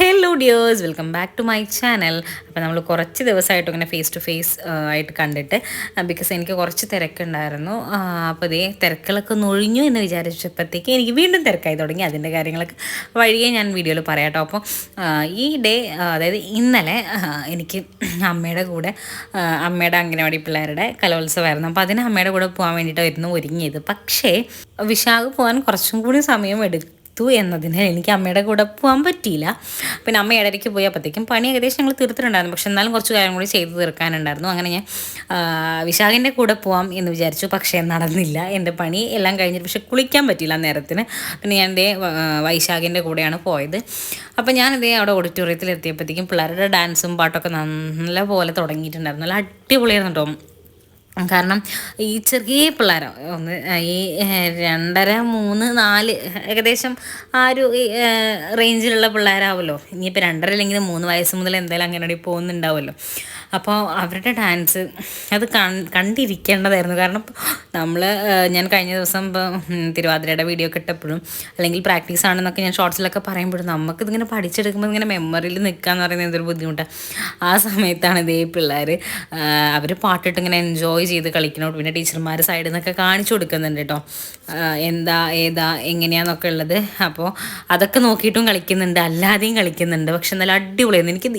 Hello dears welcome back to my channel അപ്പോൾ നമ്മൾ കുറച്ച് ദിവസമായിട്ട് ഇങ്ങനെ ഫേസ് ടു ഫേസ് ആയിട്ട് കണ്ടിട്ട് ബിക്കോസ് എനിക്ക് കുറച്ച് തിരക്കുണ്ടായിരുന്നു. അപ്പോൾ ഇതേ തിരക്കുകളൊക്കെ ഒന്ന് ഒഴിഞ്ഞു എന്ന് വിചാരിച്ചപ്പോഴത്തേക്ക് എനിക്ക് വീണ്ടും തിരക്കായി തുടങ്ങി. അതിന്റെ കാര്യങ്ങളൊക്കെ വഴിയേ ഞാൻ വീഡിയോയിൽ പറയാം കേട്ടോ. അപ്പോൾ ഈ ഡേ അതായത് ഇന്നലെ എനിക്ക് അമ്മയുടെ കൂടെ അമ്മയുടെ അംഗനവാടി പിള്ളേരുടെ കലോത്സവമായിരുന്നു. അപ്പോൾ അതിന് അമ്മയുടെ കൂടെ പോകാൻ വേണ്ടിയിട്ടായിരുന്നു ഒരുങ്ങിയത്. പക്ഷേ വിശാഖ് പോകാൻ കുറച്ചും കൂടി സമയം എടുക്കും എത്തു എന്നതിനാൽ എനിക്ക് അമ്മയുടെ കൂടെ പോകാൻ പറ്റിയില്ല. പിന്നെ അമ്മ ഇടയ്ക്ക് പോയി അപ്പോഴത്തേക്കും പണി ഏകദേശം ഞങ്ങൾ തീർത്തിട്ടുണ്ടായിരുന്നു. പക്ഷെ എന്നാലും കുറച്ച് കാര്യം കൂടി ചെയ്ത് തീർക്കാനുണ്ടായിരുന്നു. അങ്ങനെ ഞാൻ വിശാഖിന്റെ കൂടെ പോവാം എന്ന് വിചാരിച്ചു. പക്ഷേ നടന്നില്ല. എന്റെ പണി എല്ലാം കഴിഞ്ഞിട്ട് പക്ഷെ കുളിക്കാൻ പറ്റിയില്ല നേരത്തിന്. പിന്നെ ഞാൻ ഇതേ വൈശാഖിന്റെ കൂടെയാണ് പോയത്. അപ്പോൾ ഞാൻ ഇതേ അവിടെ ഓഡിറ്റോറിയത്തിൽ എത്തിയപ്പോഴത്തേക്കും പിള്ളേരുടെ ഡാൻസും പാട്ടൊക്കെ നല്ല പോലെ തുടങ്ങിയിട്ടുണ്ടായിരുന്നു. നല്ല അടിപൊളിയായിരുന്നു കേട്ടോ. കാരണം ഈ ചെറിയ പിള്ളേർ ഒന്ന് ഈ രണ്ടര മൂന്ന് നാല് ഏകദേശം ആ ഒരു റേഞ്ചിലുള്ള പിള്ളേരാവുമല്ലോ ഇനിയിപ്പോൾ രണ്ടര അല്ലെങ്കിൽ മൂന്ന് വയസ്സ് മുതൽ എന്തായാലും അങ്ങനെ പോകുന്നുണ്ടാവുമല്ലോ. അപ്പോൾ അവരുടെ ഡാൻസ് അത് കണ്ടിരിക്കേണ്ടതായിരുന്നു. കാരണം നമ്മൾ ഞാൻ കഴിഞ്ഞ ദിവസം തിരുവാതിരയുടെ വീഡിയോ ഒക്കെ ഇട്ടപ്പോഴും അല്ലെങ്കിൽ പ്രാക്ടീസ് ആണെന്നൊക്കെ ഞാൻ ഷോർട്സിലൊക്കെ പറയുമ്പോഴും നമുക്കിതിങ്ങനെ പഠിച്ചെടുക്കുമ്പോൾ ഇങ്ങനെ മെമ്മറിയിൽ നിൽക്കുക എന്ന് പറയുന്നത് എന്തൊരു ബുദ്ധിമുട്ടാണ് ആ സമയത്താണ് ഇതേ പിള്ളേർ അവർ പാട്ടിട്ട് ഇങ്ങനെ എൻജോയ് ചെയ്ത് കളിക്കണോ? പിന്നെ ടീച്ചർമാർ സൈഡിൽ നിന്നൊക്കെ കാണിച്ചു കൊടുക്കുന്നുണ്ട് കേട്ടോ എന്താ ഏതാ എങ്ങനെയാന്നൊക്കെ ഉള്ളത്. അപ്പോൾ അതൊക്കെ നോക്കിയിട്ടും കളിക്കുന്നുണ്ട് അല്ലാതെയും കളിക്കുന്നുണ്ട്. പക്ഷെ നല്ല അടിപൊളിയായിരുന്നു. എനിക്ക്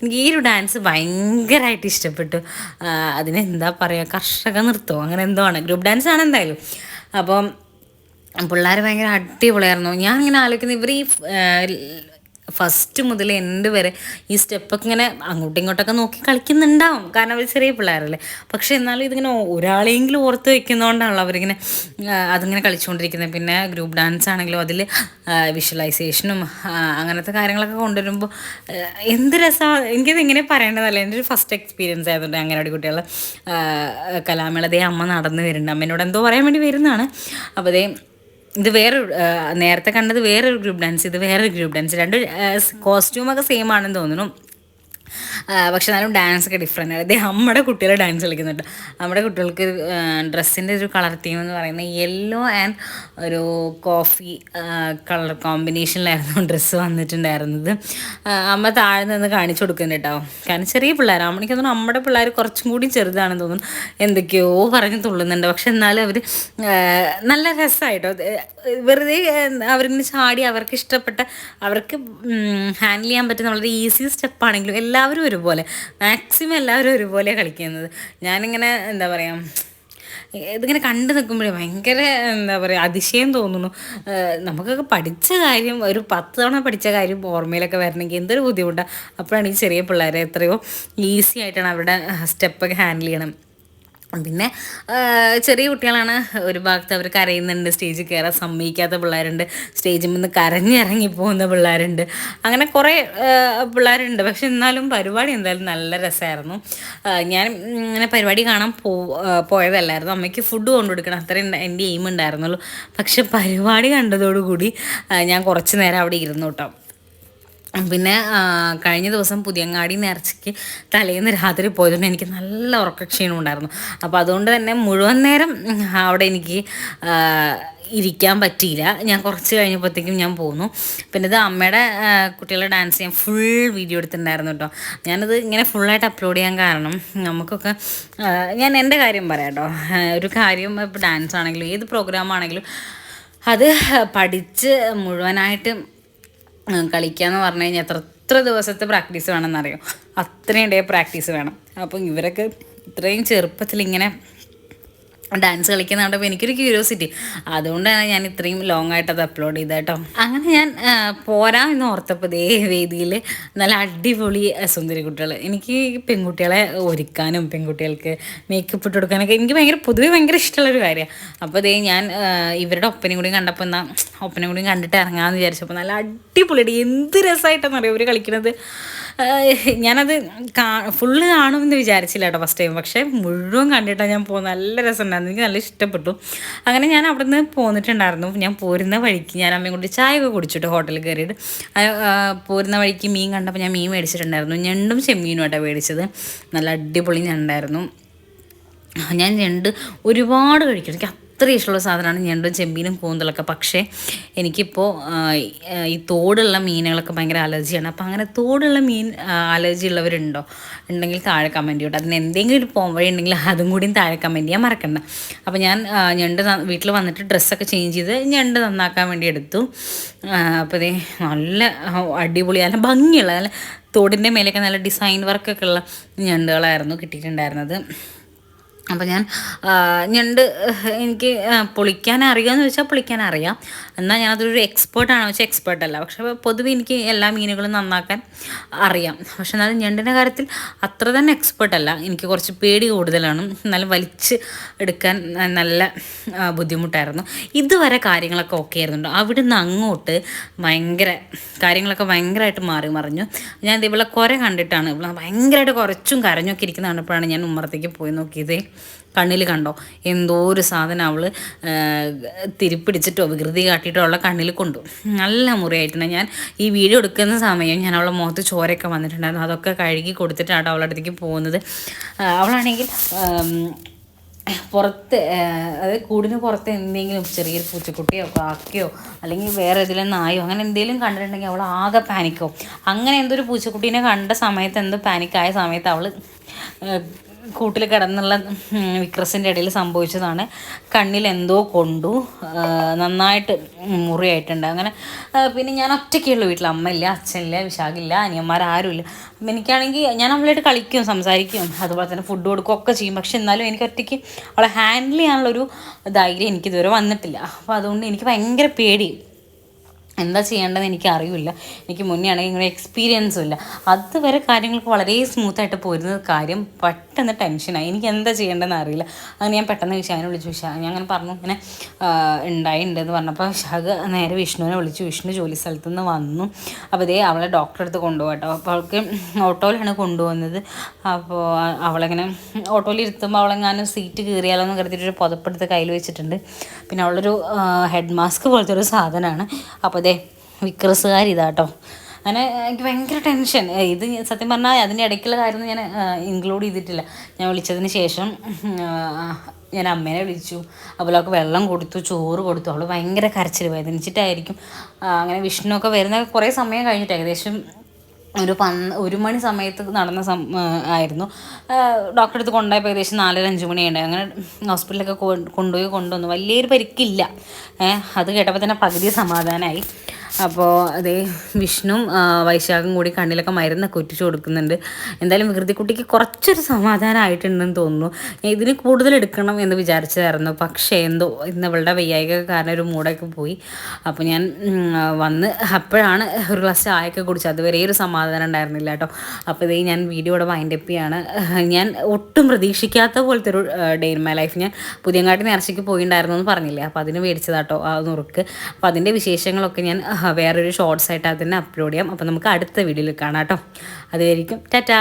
എനിക്ക് ഈ ഒരു ഡാൻസ് ഭയങ്കരമായിട്ട് ഇഷ്ടപ്പെട്ടു. അതിനെന്താ പറയുക കർഷക നൃത്തമോ അങ്ങനെ എന്തോ ആണ്. ഗ്രൂപ്പ് ഡാൻസ് ആണ് എന്തായാലും. അപ്പം പിള്ളേർ ഭയങ്കര അടിപൊളിയായിരുന്നു. ഞാൻ ഇങ്ങനെ ആലോചിക്കുന്നത് ഇവർ ഈ ഫസ്റ്റ് മുതൽ എന്റെ വരെ ഈ സ്റ്റെപ്പൊക്കെ ഇങ്ങനെ അങ്ങോട്ടും ഇങ്ങോട്ടൊക്കെ നോക്കി കളിക്കുന്നുണ്ടാവും. കാരണം അവർ ചെറിയ പിള്ളേരല്ലേ. പക്ഷെ എന്നാലും ഇതിങ്ങനെ ഒരാളെങ്കിലും ഓർത്ത് വെക്കുന്നതുകൊണ്ടാണല്ലോ അവരിങ്ങനെ അതിങ്ങനെ കളിച്ചുകൊണ്ടിരിക്കുന്നത് പിന്നെ ഗ്രൂപ്പ് ഡാൻസ് ആണെങ്കിലും അതിൽ വിഷ്വലൈസേഷനും അങ്ങനത്തെ കാര്യങ്ങളൊക്കെ കൊണ്ടുവരുമ്പോൾ എന്ത് രസമാണ് എനിക്കത് എങ്ങനെ പറയേണ്ടതല്ല. എന്റെ ഒരു ഫസ്റ്റ് എക്സ്പീരിയൻസ് ആയതുകൊണ്ട് അങ്ങനെ കുട്ടികൾ കലാമേളതേ അമ്മ നടന്നു വരുന്നുണ്ട്. അമ്മേനോട് എന്തോ പറയാൻ വേണ്ടി വരുന്നതാണ്. അപ്പോൾ അതേ ഇത് വേറെ നേരത്തെ കണ്ടത് വേറൊരു ഗ്രൂപ്പ് ഡാൻസ് ഇത് വേറൊരു ഗ്രൂപ്പ് ഡാൻസ്. രണ്ട് കോസ്റ്റ്യൂമൊക്കെ സെയിം ആണെന്ന് തോന്നുന്നു. പക്ഷെ എന്നാലും ഡാൻസ് ഒക്കെ ഡിഫറെന്റ് ആണ്. ഇതേ നമ്മുടെ കുട്ടികളെ ഡാൻസ് കളിക്കുന്നുണ്ട്. നമ്മുടെ കുട്ടികൾക്ക് ഡ്രസ്സിന്റെ ഒരു കളർ തീം എന്ന് പറയുന്നത് യെല്ലോ ആൻഡ് ഒരു കോഫി കളർ കോമ്പിനേഷനിലായിരുന്നു ഡ്രസ്സ് വന്നിട്ടുണ്ടായിരുന്നത്. അമ്മ താഴെ നിന്ന് കാണിച്ചു കൊടുക്കുന്നുണ്ട് കേട്ടോ കാരണം ചെറിയ പിള്ളേരാണ് അമ്മയ്ക്ക് തോന്നുന്നു നമ്മുടെ പിള്ളേർ കുറച്ചും കൂടി ചെറുതാണെന്ന് തോന്നുന്നു. എന്തൊക്കെയോ പറഞ്ഞ് തുള്ളുന്നുണ്ട്. പക്ഷെ എന്നാലും അവർ നല്ല രസമായിട്ടോ വെറുതെ അവരിങ്ങനെ ചാടി അവർക്ക് ഇഷ്ടപ്പെട്ട അവർക്ക് ഹാൻഡിൽ ചെയ്യാൻ പറ്റുന്ന വളരെ ഈസി സ്റ്റെപ്പാണെങ്കിലും എല്ലാവരും ഒരുപോലെ. മാക്സിമം എല്ലാവരും ഒരുപോലെ കളിക്കുന്നത്. ഞാനിങ്ങനെ എന്താ പറയുക ഇതിങ്ങനെ കണ്ടു നിൽക്കുമ്പോഴേ ഭയങ്കര എന്താ പറയുക അതിശയം തോന്നുന്നു. നമുക്കൊക്കെ പഠിച്ച കാര്യം ഒരു പത്ത് തവണ പഠിച്ച കാര്യം ഓർമ്മയിലൊക്കെ വരണമെങ്കിൽ എന്തൊരു ബുദ്ധിമുട്ടാണ് അപ്പോഴാണ് ഈ ചെറിയ പിള്ളേരെ എത്രയോ ഈസി ആയിട്ടാണ് അവരുടെ സ്റ്റെപ്പൊക്കെ ഹാൻഡിൽ ചെയ്യണം പിന്നെ ചെറിയ കുട്ടികളാണ് ഒരു ഭാഗത്ത് അവർ കരയുന്നുണ്ട് സ്റ്റേജിൽ കയറാൻ സമ്മതിക്കാത്ത പിള്ളേരുണ്ട് സ്റ്റേജിൽ നിന്ന് കരഞ്ഞിറങ്ങി പോകുന്ന പിള്ളേരുണ്ട്. അങ്ങനെ കുറേ പിള്ളേരുണ്ട്. പക്ഷെ എന്നാലും പരിപാടി എന്തായാലും നല്ല രസമായിരുന്നു. ഞാൻ ഇങ്ങനെ പരിപാടി കാണാൻ പോ പോയതല്ലായിരുന്നു. അമ്മയ്ക്ക് ഫുഡ് കൊണ്ടുകൊടുക്കണം അത്രയും എന്റെ എയിം ഉണ്ടായിരുന്നുള്ളൂ. പക്ഷെ പരിപാടി കണ്ടതോടുകൂടി ഞാൻ കുറച്ച് നേരം അവിടെ ഇരുന്നു കേട്ടോ. പിന്നെ കഴിഞ്ഞ ദിവസം പുതിയങ്ങാടി നേർച്ചയ്ക്ക് തലേന്ന് രാത്രി പോയതുകൊണ്ട് എനിക്ക് നല്ല ഉറക്കക്ഷീണം ഉണ്ടായിരുന്നു. അപ്പോൾ അതുകൊണ്ട് തന്നെ മുഴുവൻ നേരം അവിടെ എനിക്ക് ഇരിക്കാൻ പറ്റിയില്ല. ഞാൻ കുറച്ച് കഴിഞ്ഞപ്പോഴത്തേക്കും ഞാൻ പോന്നു. പിന്നെ ഇത് അമ്മയുടെ കുട്ടികളെ ഡാൻസ് ചെയ്യാൻ ഫുൾ വീഡിയോ എടുത്തിട്ടുണ്ടായിരുന്നു കേട്ടോ. ഞാനത് ഇങ്ങനെ ഫുള്ളായിട്ട് അപ്ലോഡ് ചെയ്യാൻ കാരണം നമുക്കൊക്കെ ഞാൻ എന്റെ കാര്യം പറയാം കേട്ടോ. ഒരു കാര്യം ഇപ്പോൾ ഡാൻസ് ആണെങ്കിലും ഏത് പ്രോഗ്രാം ആണെങ്കിലും അത് പഠിച്ച് മുഴുവനായിട്ട് കളിക്കാന്ന് പറഞ്ഞു കഴിഞ്ഞാൽ എത്ര എത്ര ദിവസത്തെ പ്രാക്ടീസ് വേണമെന്നറിയോ? അത്രയും ഡേ പ്രാക്ടീസ് വേണം. അപ്പം ഇവരൊക്കെ ഇത്രയും ചെറുപ്പത്തിൽ ഇങ്ങനെ ഡാൻസ് കളിക്കുന്ന കണ്ടപ്പോൾ എനിക്കൊരു ക്യൂരിയോസിറ്റി അതുകൊണ്ടാണ് ഞാൻ ഇത്രയും ലോങ് ആയിട്ട് അത് അപ്ലോഡ് ചെയ്തത് കേട്ടോ. അങ്ങനെ ഞാൻ പോരാ എന്ന് ഓർത്തപ്പോൾ ദേ വേദിയിൽ നല്ല അടിപൊളി സുന്ദരി കുട്ടികൾ എനിക്ക് പെൺകുട്ടികളെ ഒരുക്കാനും പെൺകുട്ടികൾക്ക് മേക്കപ്പ് ഇട്ട് കൊടുക്കാനൊക്കെ എനിക്ക് ഭയങ്കര പൊതുവെ ഭയങ്കര ഇഷ്ടമുള്ളൊരു കാര്യമാണ് അപ്പോൾ ദേ ഞാൻ ഇവരുടെ ഒപ്പനയും കൂടി കണ്ടപ്പോൾ എന്നാൽ ഒപ്പനയും കൂടി കണ്ടിട്ട് ഇറങ്ങാമെന്ന് വിചാരിച്ചപ്പോൾ നല്ല അടിപൊളിയായിട്ട് എന്ത് രസമായിട്ടാണെന്ന് അറിയാം ഇവർ കളിക്കുന്നത് ഞാനത് കാ ഫുള്ള് കാണുമെന്ന് വിചാരിച്ചില്ല കേട്ടോ ഫസ്റ്റ് ടൈം പക്ഷേ മുഴുവൻ കണ്ടിട്ടാണ് ഞാൻ പോകുന്നത് നല്ല രസമുണ്ടായിരുന്നു. എനിക്ക് നല്ല ഇഷ്ടപ്പെട്ടു. അങ്ങനെ ഞാൻ അവിടെ നിന്ന് പോന്നിട്ടുണ്ടായിരുന്നു. ഞാൻ പോരുന്ന വഴിക്ക് ഞാൻ അമ്മയും കൂടി ചായ ഒക്കെ കുടിച്ചിട്ട് ഹോട്ടലിൽ കയറിയിട്ട്. പോരുന്ന വഴിക്ക് മീൻ കണ്ടപ്പോൾ ഞാൻ മീൻ മേടിച്ചിട്ടുണ്ടായിരുന്നു. ഞണ്ടും ചെമ്മീനും ആട്ടോ മേടിച്ചത്. നല്ല അടിപൊളി ഞണ്ടായിരുന്നു. ഞാൻ ഞണ്ട് ഒരുപാട് കഴിക്കും. എനിക്ക് അത്ര ഇഷ്ടമുള്ള സാധനമാണ് ഞണ്ടും ചെമ്പീനും കൂന്തലൊക്കെ. പക്ഷേ എനിക്കിപ്പോൾ ഈ തോടുള്ള മീനുകളൊക്കെ ഭയങ്കര അലർജിയാണ്. അപ്പോൾ അങ്ങനെ തോടുള്ള മീൻ അലർജി ഉള്ളവരുണ്ടോ? ഉണ്ടെങ്കിൽ താഴെ കമന്റ് ചെയ്യട്ടെ അതിന് എന്തെങ്കിലും ഒരു പോം വഴി ഉണ്ടെങ്കിൽ അതും കൂടിയും താഴെ കമന്റ് ചെയ്യാൻ മറക്കണ്ട. അപ്പോൾ ഞാൻ ഞണ്ട് വീട്ടിൽ വന്നിട്ട് ഡ്രസ്സൊക്കെ ചേഞ്ച് ചെയ്ത് ഞണ്ട് നന്നാക്കാൻ വേണ്ടി എടുത്തു. അപ്പോൾ ഇതേ നല്ല അടിപൊളി നല്ല ഭംഗിയുള്ള നല്ല തോടിന്റെ മേലെയൊക്കെ നല്ല ഡിസൈൻ വർക്കൊക്കെ ഉള്ള ഞണ്ടുകളായിരുന്നു കിട്ടിയിട്ടുണ്ടായിരുന്നത്. അപ്പോൾ ഞാൻ ഞണ്ട് എനിക്ക് പൊളിക്കാൻ അറിയാമെന്ന് വെച്ചാൽ പൊളിക്കാൻ അറിയാം. എന്നാൽ ഞാനതൊരു എക്സ്പേർട്ടാണ് വെച്ചാൽ എക്സ്പേർട്ട് അല്ല. പക്ഷേ പൊതുവെ എനിക്ക് എല്ലാ മീനുകളും നന്നാക്കാൻ അറിയാം. പക്ഷെ എന്നാലും ഞണ്ടിന്റെ കാര്യത്തിൽ അത്ര തന്നെ എക്സ്പേർട്ട് അല്ല. എനിക്ക് കുറച്ച് പേടി കൂടുതലാണ്. എന്നാലും വലിച്ച് എടുക്കാൻ നല്ല ബുദ്ധിമുട്ടായിരുന്നു. ഇതുവരെ കാര്യങ്ങളൊക്കെ ഓക്കെ ആയിരുന്നുണ്ട് അവിടുന്ന് അങ്ങോട്ട് ഭയങ്കര കാര്യങ്ങളൊക്കെ ഭയങ്കരമായിട്ട് മാറി മറിഞ്ഞു. ഞാൻ ഇതേപോലെ കുര കണ്ടിട്ടാണ്. ഭയങ്കരമായിട്ട് കുറച്ചും കരഞ്ഞൊക്കെ ഇരിക്കുന്ന കണ്ടപ്പോഴാണ് ഞാൻ ഉമ്മറത്തേക്ക് പോയി നോക്കിയത്. കണ്ണിൽ കണ്ടോ? എന്തോ ഒരു സാധനം അവൾ തിരിപ്പിടിച്ചിട്ടോ വികൃതി കാട്ടിയിട്ടോ അവളെ കണ്ണിൽ കൊണ്ടു. നല്ല മുറിയായിട്ടുണ്ട്. ഞാൻ ഈ വീഡിയോ എടുക്കുന്ന സമയം ഞാൻ അവളെ മുഖത്ത് ചോരയൊക്കെ വന്നിട്ടുണ്ടായിരുന്നു. അതൊക്കെ കഴുകി കൊടുത്തിട്ടാണ് അവളുടെ അടുത്തേക്ക് പോകുന്നത്. അവളാണെങ്കിൽ പുറത്ത് അതായത് കൂടിന് പുറത്ത് എന്തെങ്കിലും ചെറിയൊരു പൂച്ചക്കുട്ടിയോ കാക്കയോ അല്ലെങ്കിൽ വേറെ ഏതെങ്കിലും നായോ അങ്ങനെ എന്തെങ്കിലും കണ്ടിട്ടുണ്ടെങ്കിൽ അവൾ ആകെ പാനിക്കോ അങ്ങനെ എന്തൊരു പൂച്ചക്കുട്ടീനെ കണ്ട സമയത്ത് എന്തോ പാനിക്കായ സമയത്ത് അവൾ കൂട്ടിൽ കിടന്നുള്ള വിക്രസിന്റെ ഇടയിൽ സംഭവിച്ചതാണ്. കണ്ണിൽ എന്തോ കൊണ്ടു നന്നായിട്ട് മുറിയായിട്ടുണ്ട്. അങ്ങനെ പിന്നെ ഞാൻ ഒറ്റയ്ക്കുള്ളൂ വീട്ടിൽ അമ്മയില്ല അച്ഛനില്ല വിശാഖില്ല അനിയന്മാരാരുമില്ല അപ്പം എനിക്കാണെങ്കിൽ ഞാൻ അവളായിട്ട് കളിക്കും സംസാരിക്കും. അതുപോലെ തന്നെ ഫുഡ് കൊടുക്കും ഒക്കെ ചെയ്യും. പക്ഷെ എന്നാലും എനിക്ക് ഒറ്റയ്ക്ക് അവളെ ഹാൻഡിൽ ചെയ്യാനുള്ളൊരു ധൈര്യം എനിക്കിതുവരെ വന്നിട്ടില്ല. അപ്പോൾ അതുകൊണ്ട് എനിക്ക് ഭയങ്കര പേടി. എന്താ ചെയ്യേണ്ടതെന്ന് എനിക്ക് അറിയില്ല. എനിക്ക് മുന്നേ ആണെങ്കിൽ ഇങ്ങനെ എക്സ്പീരിയൻസും ഇല്ല. അതുവരെ കാര്യങ്ങൾക്ക് വളരെ സ്മൂത്തായിട്ട് പോരുന്ന കാര്യം പെട്ടെന്ന് ടെൻഷനായി എനിക്ക് എന്താ ചെയ്യേണ്ടതെന്ന് അറിയില്ല. അങ്ങനെ ഞാൻ പെട്ടെന്ന് വിഷാവിനെ വിളിച്ചു. വിശാഖ ഞാൻ അങ്ങനെ പറഞ്ഞു. ഇങ്ങനെ ഉണ്ടായിട്ടുണ്ടെന്ന് പറഞ്ഞപ്പോൾ വിശാഖ് നേരെ വിഷ്ണുവിനെ വിളിച്ചു. വിഷ്ണു ജോലി സ്ഥലത്തു നിന്ന് വന്നു. അപ്പോൾ ഇതേ അവളെ ഡോക്ടറെ അടുത്ത് കൊണ്ടുപോകട്ടോ അപ്പോൾ അവൾക്ക് ഓട്ടോയിലാണ് കൊണ്ടുപോകുന്നത്. അപ്പോൾ അവളിങ്ങനെ ഓട്ടോയിൽ ഇരുത്തുമ്പോൾ അവളെങ്ങാനും സീറ്റ് കീറിയാലോ എന്ന് കരുതിയിട്ട് ഒരു പുതപ്പെടുത്ത് കയ്യിൽ വെച്ചിട്ടുണ്ട്. പിന്നെ അവളൊരു ഹെഡ് മാസ്ക് പോലത്തെ ഒരു സാധനമാണ്. അപ്പോൾ അതെ വിക്രസുകാർ ഇതാട്ടോ അങ്ങനെ എനിക്ക് ഭയങ്കര ടെൻഷൻ. ഇത് സത്യം പറഞ്ഞാൽ അതിന്റെ ഇടയ്ക്കുള്ള കാര്യം ഞാൻ ഇൻക്ലൂഡ് ചെയ്തിട്ടില്ല. ഞാൻ വിളിച്ചതിന് ശേഷം ഞാൻ അമ്മേനെ വിളിച്ചു. അതുപോലെ അവൾക്ക് വെള്ളം കൊടുത്തു ചോറ് കൊടുത്തു. അവൾ ഭയങ്കര കരച്ചിൽ വേദനിച്ചിട്ടായിരിക്കും. അങ്ങനെ വിഷ്ണുവൊക്കെ വരുന്ന കുറേ സമയം കഴിഞ്ഞിട്ട് ഏകദേശം ഒരു പന്ന് ഒരു മണി സമയത്ത് നടന്ന സം ആയിരുന്നു. ഡോക്ടറെ അടുത്ത് കൊണ്ടുപോയപ്പോൾ ഏകദേശം നാലര അഞ്ച് മണിയുണ്ടായി. അങ്ങനെ ഹോസ്പിറ്റലിലൊക്കെ കൊണ്ടുപോയി കൊണ്ടുവന്നു. വലിയൊരു പരിക്കില്ല. അത് കേട്ടപ്പോൾ തന്നെ പകുതി സമാധാനമായി അപ്പോൾ അതേ വിഷ്ണും വൈശാഖും കൂടി കണ്ണിലൊക്കെ മരുന്നൊക്കെ ഒറ്റിച്ച് കൊടുക്കുന്നുണ്ട്. എന്തായാലും വികൃതിക്കുട്ടിക്ക് കുറച്ചൊരു സമാധാനമായിട്ടുണ്ടെന്ന് തോന്നുന്നു. ഇതിന് കൂടുതൽ എടുക്കണം എന്ന് വിചാരിച്ചതായിരുന്നു. പക്ഷേ എന്തോ ഇന്ന് ഇവളുടെ വയ്യായിക കാരണം ഒരു മൂടൊക്കെ പോയി. അപ്പോൾ ഞാൻ വന്ന് അപ്പോഴാണ് ഒരു ഗ്ലാസ് ചായയൊക്കെ കുടിച്ചത്. അതുവരെ ഒരു സമാധാനം ഉണ്ടായിരുന്നില്ല കേട്ടോ. അപ്പോൾ ഇതേ ഞാൻ വീഡിയോ ഇവിടെ വൈൻഡപ്പ് ചെയ്യാണ്. ഞാൻ ഒട്ടും പ്രതീക്ഷിക്കാത്ത പോലത്തെ ഒരു ഡേ ഇൻ മൈ ലൈഫ് ഞാൻ പുതിയങ്ങാട്ടി നേർച്ചയ്ക്ക് പോയിണ്ടായിരുന്നു എന്ന് പറഞ്ഞില്ലേ? അപ്പോൾ അതിന് മേടിച്ചതാട്ടോ ആ നുറുക്ക്. അപ്പോൾ അതിന്റെ വിശേഷങ്ങളൊക്കെ ഞാൻ വേറൊരു ഷോർട്സ് ആയിട്ട് അതിനെ അപ്ലോഡ് ചെയ്യാം. അപ്പോൾ നമുക്ക് അടുത്ത വീഡിയോയിൽ കാണാം കേട്ടോ. അതുവരിക്കും ടാറ്റാ.